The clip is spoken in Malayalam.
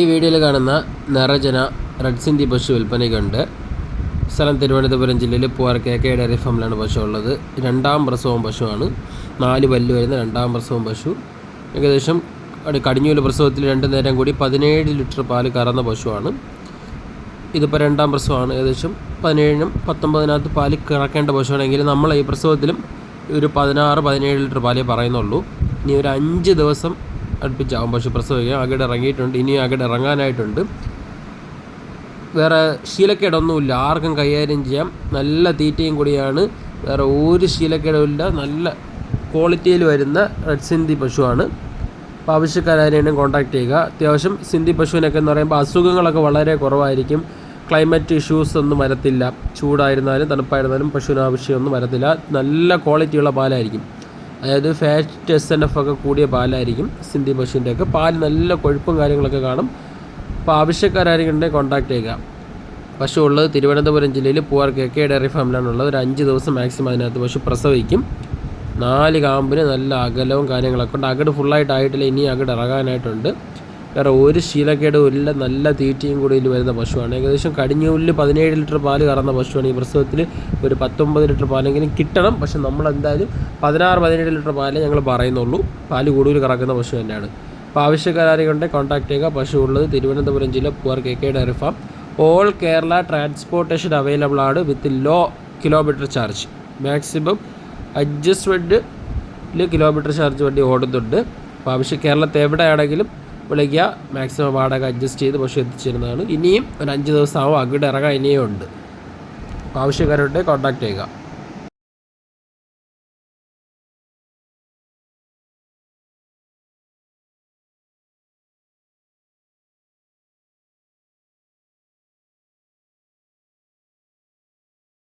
ഈ വീഡിയോയിൽ കാണുന്ന നിറജന റെഡ് സിന്ധി പശു വിൽപ്പനയ്ക്കുണ്ട്. സ്ഥലം തിരുവനന്തപുരം ജില്ലയിൽ പൂവാർ കെ കെ ഡയറി ഫാമിലാണ് പശു ഉള്ളത് രണ്ടാം പ്രസവം പശുവാണ്. നാല് പല്ല് വരുന്ന രണ്ടാം പ്രസവം പശു. ഏകദേശം കടിഞ്ഞൂൽ പ്രസവത്തിൽ രണ്ട് നേരം കൂടി പതിനേഴ് ലിറ്റർ പാൽ കറന്ന പശുവാണ്. ഇതിപ്പോൾ രണ്ടാം പ്രസവമാണ്. ഏകദേശം പതിനേഴിനും പത്തൊമ്പതിനകത്ത് പാൽ കറക്കേണ്ട പശുവാണെങ്കിൽ നമ്മൾ ഈ പ്രസവത്തിലും ഒരു പതിനാറ് പതിനേഴ് ലിറ്റർ പാലേ പറയുന്നുള്ളൂ. ഇനി ഒരു അഞ്ച് ദിവസം അടുപ്പിച്ചാവും പശു പ്രസവിക്കുക. അകട് ഇറങ്ങിയിട്ടുണ്ട്. ഇനി അകട് ഇറങ്ങാനായിട്ടുണ്ട്. വേറെ ശീലക്കേടൊന്നുമില്ല. ആർക്കും കൈകാര്യം ചെയ്യാം. നല്ല തീറ്റയും കൂടിയാണ്. വേറെ ഒരു ശീലക്കേടുമില്ല. നല്ല ക്വാളിറ്റിയിൽ വരുന്ന റെഡ് സിന്ധി പശുവാണ്. അപ്പോൾ ആവശ്യക്കാരാരെയും കോൺടാക്ട് ചെയ്യുക. അത്യാവശ്യം സിന്ധി പശുവിനൊക്കെ എന്ന് പറയുമ്പോൾ അസുഖങ്ങളൊക്കെ വളരെ കുറവായിരിക്കും. ക്ലൈമറ്റ് ഇഷ്യൂസ് ഒന്നും വരത്തില്ല. ചൂടായിരുന്നാലും തണുപ്പായിരുന്നാലും പശുവിന് ആവശ്യമൊന്നും വരത്തില്ല. നല്ല ക്വാളിറ്റിയുള്ള പാലായിരിക്കും. അതായത് ഫാറ്റ് എസ് എൻ എഫ് ഒക്കെ കൂടിയ പാലായിരിക്കും സിന്ധി പശുവിന്റെ ഒക്കെ. പാൽ നല്ല കൊഴുപ്പും കാര്യങ്ങളൊക്കെ കാണും. അപ്പോൾ ആവശ്യക്കാരായിരിക്കും ഉണ്ടെങ്കിൽ കോൺടാക്ട് ചെയ്യുക. പശു ഉള്ളത് തിരുവനന്തപുരം ജില്ലയിൽ പൂവാർ കെ കെ ഡയറി ഫാമിലാണ് ഉള്ളത്. ഒരു അഞ്ച് ദിവസം മാക്സിമം അതിനകത്ത് പശു പ്രസവിക്കും. നാല് കാമ്പിന് നല്ല അകലവും കാര്യങ്ങളൊക്കെ ഉണ്ട്. അകട് ഫുള്ളായിട്ട് ആയിട്ടില്ല. ഇനി അകട് ഇറങ്ങാനായിട്ടുണ്ട്. വേറെ ഒരു ശീലക്കേടും ഇല്ല. നല്ല തീറ്റയും കൂടി ഇതിൽ വരുന്ന പശുവാണ്. ഏകദേശം കടിഞ്ഞ ഉള്ളിൽ പതിനേഴ് ലിറ്റർ പാൽ കറന്ന പശുവാണ് ഈ പ്രസവത്തിൽ ഒരു പത്തൊമ്പത് ലിറ്റർ പാലെങ്കിലും കിട്ടണം. പക്ഷെ നമ്മൾ എന്തായാലും പതിനാറ് പതിനേഴ് ലിറ്റർ പാലേ ഞങ്ങൾ പറയുന്നുള്ളൂ. പാൽ കൂടുതൽ കറക്കുന്ന പശു തന്നെയാണ്. അപ്പോൾ ആവശ്യക്കാരെയും കൊണ്ട് കോൺടാക്ട് ചെയ്യുക. പശു ഉള്ളത് തിരുവനന്തപുരം ജില്ല പൂർ K K dairy farm. All Kerala transportation available ആണ് with low kilometre charge. Maximum അഡ്ജസ്റ്റ്മെന്റിൽ kilometre charge വണ്ടി ഓടുന്നുണ്ട്. അപ്പോൾ ആവശ്യം കേരളത്തെ എവിടെയാണെങ്കിലും വിളിക്കുക. മാക്സിമം വാടക അഡ്ജസ്റ്റ് ചെയ്ത് പക്ഷേ എത്തിച്ചിരുന്നതാണ്. ഇനിയും ഒരു അഞ്ച് ദിവസമാവും. അങ്ങോട്ട് ഇറങ്ങാൻ ഇനിയും ഉണ്ട്. അപ്പോൾ ആവശ്യക്കാരുണ്ട് കോൺടാക്ട് ചെയ്യുക.